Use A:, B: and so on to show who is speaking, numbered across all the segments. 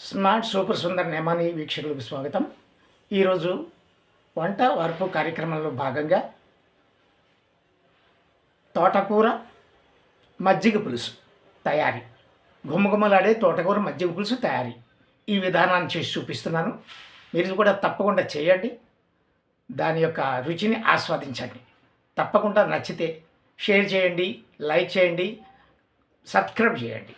A: Smart super Sundar Nemani వీక్షకులకు స్వాగతం. ఈరోజు వంట వార్పు కార్యక్రమంలో భాగంగా తోటకూర మజ్జిగ పులుసు తయారీ. గుమ్మగుమ్మలాడే తోటకూర మజ్జిగ పులుసు తయారీ. ఈ విధానాన్ని చేసి చూపిస్తున్నాను. మీరు కూడా తప్పకుండా చేయండి. దాని యొక్క రుచిని ఆస్వాదించండి. తప్పకుండా నచ్చితే షేర్ చేయండి లైక్ చేయండి సబ్స్క్రైబ్ చేయండి.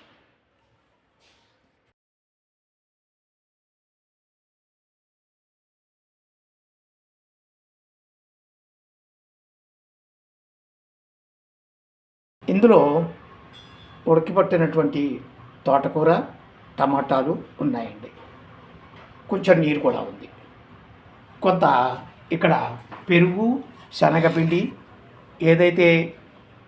A: ఇందులో ఉడకబట్టినటువంటి తోటకూర టమాటాలు ఉన్నాయండి. కొంచెం నీరు కూడా ఉంది. కొంత ఇక్కడ పెరుగు శనగపిండి ఏదైతే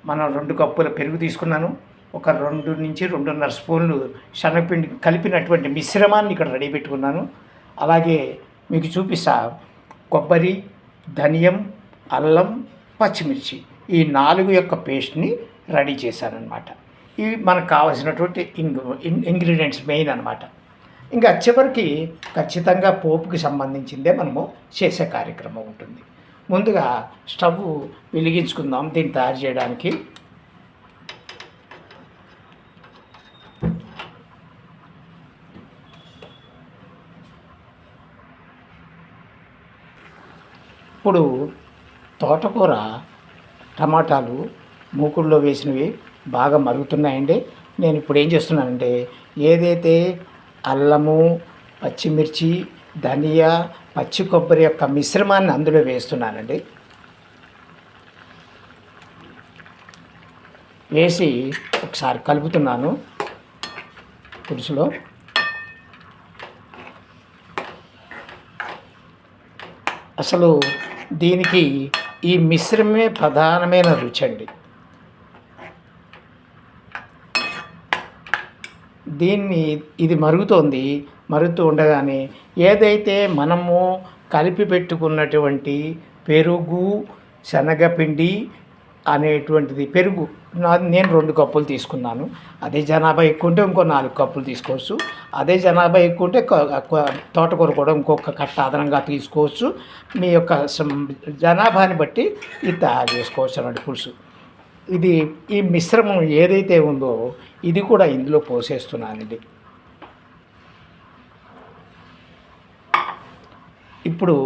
A: మనం రెండు కప్పుల పెరుగు తీసుకున్నాను ఒక రెండు నుంచి రెండున్నర స్పూన్లు శనగపిండి కలిపినటువంటి మిశ్రమాన్ని ఇక్కడ రెడీ పెట్టుకున్నాను. అలాగే మీకు చూపిస్తా కొబ్బరి ధనియం అల్లం పచ్చిమిర్చి ఈ నాలుగు యొక్క పేస్ట్ని రెడీ చేశానన్నమాట ఇవి మనకు కావలసినటువంటి ఇంగ్రీడియంట్స్ మెయిన్ అనమాట. ఇంకా చివరికి ఖచ్చితంగా పోపుకి సంబంధించిందే మనము చేసే కార్యక్రమం ఉంటుంది. ముందుగా స్టవ్ వెలిగించుకుందాం దీన్ని తయారు చేయడానికి. ఇప్పుడు తోటకూర టమాటాలు మూకుడులో వేసినవి బాగా మరుగుతున్నాయండి. నేను ఇప్పుడు ఏం చేస్తున్నానంటే ఏదైతే అల్లము పచ్చిమిర్చి ధనియా పచ్చి కొబ్బరి యొక్క మిశ్రమాన్ని అందులో వేస్తున్నానండి. వేసి ఒకసారి కలుపుతున్నాను పులుసులో. అసలు దీనికి ఈ మిశ్రమే ప్రధానమైన రుచి అండి దీన్ని ఇది మరుగుతోంది మరుగుతూ ఉండగానే ఏదైతే మనము కలిపి పెట్టుకున్నటువంటి పెరుగు శనగపిండి అనేటువంటిది పెరుగు నా నేను రెండు కప్పులు తీసుకున్నాను. అదే జనాభా ఎక్కువ ఉంటే ఇంకో నాలుగు కప్పులు తీసుకోవచ్చు. అదే జనాభా ఎక్కువ ఉంటే తోటకూర కూడా ఇంకొక కట్ట అదనంగా తీసుకోవచ్చు. మీ యొక్క జనాభాని బట్టి ఇది తయారు చేసుకోవచ్చు అన్నట్టు పులుసు. ఇది ఈ మిశ్రమం ఏదైతే ఉందో ఇది కూడా ఇందులో పోసేస్తున్నానండి. ఇప్పుడు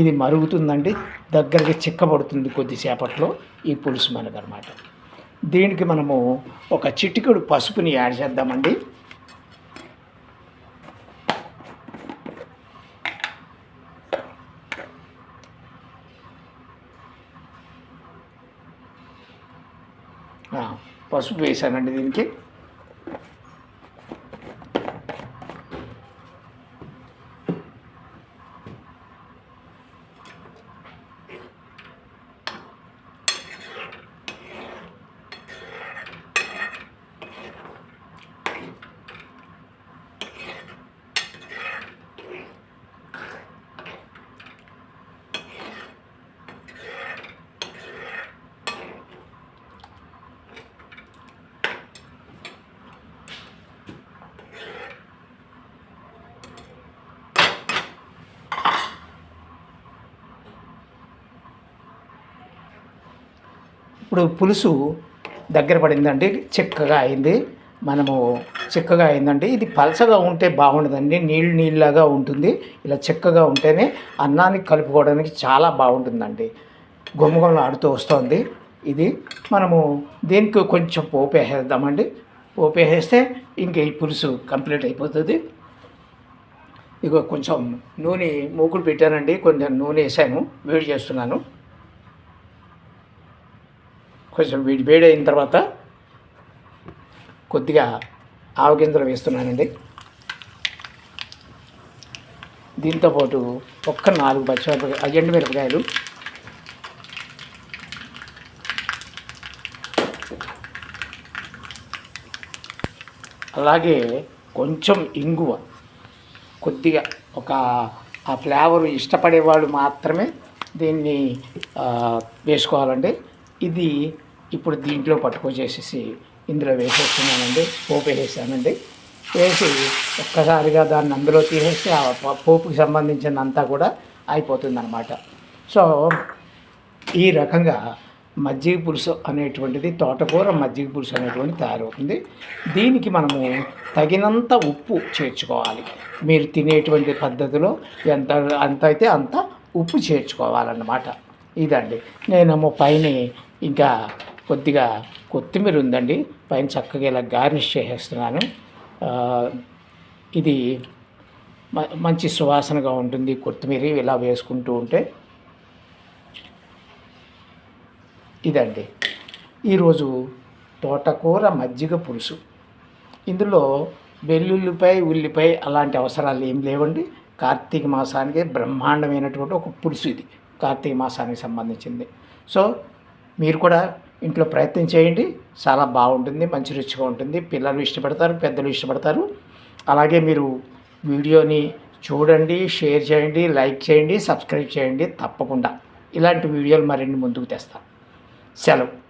A: ఇది మరుగుతుందండి దగ్గరికి చిక్కబడుతుంది కొద్దిసేపట్లో ఈ పులుసు మనకనమాట. దీనికి మనము ఒక చిటికెడు పసుపుని యాడ్ చేద్దామండి. పసుపు వేసానండి దీనికి. ఇప్పుడు పులుసు దగ్గర పడిందండి చిక్కగా అయింది. మనము చిక్కగా అయిందండి. ఇది పలచగా ఉంటే బాగుండదండి. నీళ్ళు నీళ్ళలాగా ఉంటుంది. ఇలా చిక్కగా ఉంటేనే అన్నానికి కలుపుకోవడానికి చాలా బాగుంటుందండి. గుమ్మగుమ్మలు ఆడుతూ వస్తుంది. ఇది మనము దీనికి కొంచెం పోపు వేసేద్దామండి. పోపు వేసేస్తే ఇంక ఈ పులుసు కంప్లీట్ అయిపోతుంది. ఇగో కొంచెం నూనె మూకుడు పెట్టానండి. కొంచెం నూనె వేసాను. వేడి చేస్తున్నాను. కొంచెం వేడి వేడి అయిన తర్వాత కొద్దిగా ఆవగింజలు వేస్తున్నానండి. దీంతోపాటు ఒక్క నాలుగు పచ్చిమిరపకాయ ఎండు మిరపకాయలు అలాగే కొంచెం ఇంగువ. కొద్దిగా ఒక ఆ ఫ్లేవర్ ఇష్టపడే వాళ్ళు మాత్రమే దీన్ని వేసుకోవాలండి. ఇది ఇప్పుడు దీంట్లో పట్టుకొచ్చేసేసి ఇందులో వేసేస్తున్నానండి పోపు వేసేసానండి వేసి ఒక్కసారిగా దాన్ని అందులో తీసేసి ఆ పోపుకి సంబంధించినంతా కూడా అయిపోతుందన్నమాట. సో ఈ రకంగా మజ్జిగ పులుసు అనేటువంటిది తోటకూర మజ్జిగ పులుసు అనేటువంటి తయారవుతుంది. దీనికి మనము తగినంత ఉప్పు చేర్చుకోవాలి. మీరు తినేటువంటి పద్ధతిలో ఎంత అంత అయితే అంత ఉప్పు చేర్చుకోవాలన్నమాట. ఇదండి. నేనేమో పైన ఇంకా కొద్దిగా కొత్తిమీర ఉందండి. పైన చక్కగా ఇలా గార్నిష్ చేసేస్తున్నాను. ఇది మంచి సువాసనగా ఉంటుంది. కొత్తిమీర ఇలా వేసుకుంటూ ఉంటే ఇదండి. ఈరోజు తోటకూర మజ్జిగ పులుసు. ఇందులో వెల్లుల్లిపై ఉల్లిపై అలాంటి అవసరాలు ఏం లేవండి. కార్తీక మాసానికి బ్రహ్మాండమైనటువంటి ఒక పులుసు ఇది. కార్తీక మాసానికి సంబంధించింది. సో మీరు కూడా ఇంట్లో ప్రయత్నం చేయండి. చాలా బాగుంటుంది మంచి రుచిగా ఉంటుంది. పిల్లలు ఇష్టపడతారు పెద్దలు ఇష్టపడతారు. అలాగే మీరు వీడియోని చూడండి షేర్ చేయండి లైక్ చేయండి సబ్స్క్రైబ్ చేయండి తప్పకుండా. ఇలాంటి వీడియోలు మరిన్ని ముందుకు తెస్తాను. సెలవు.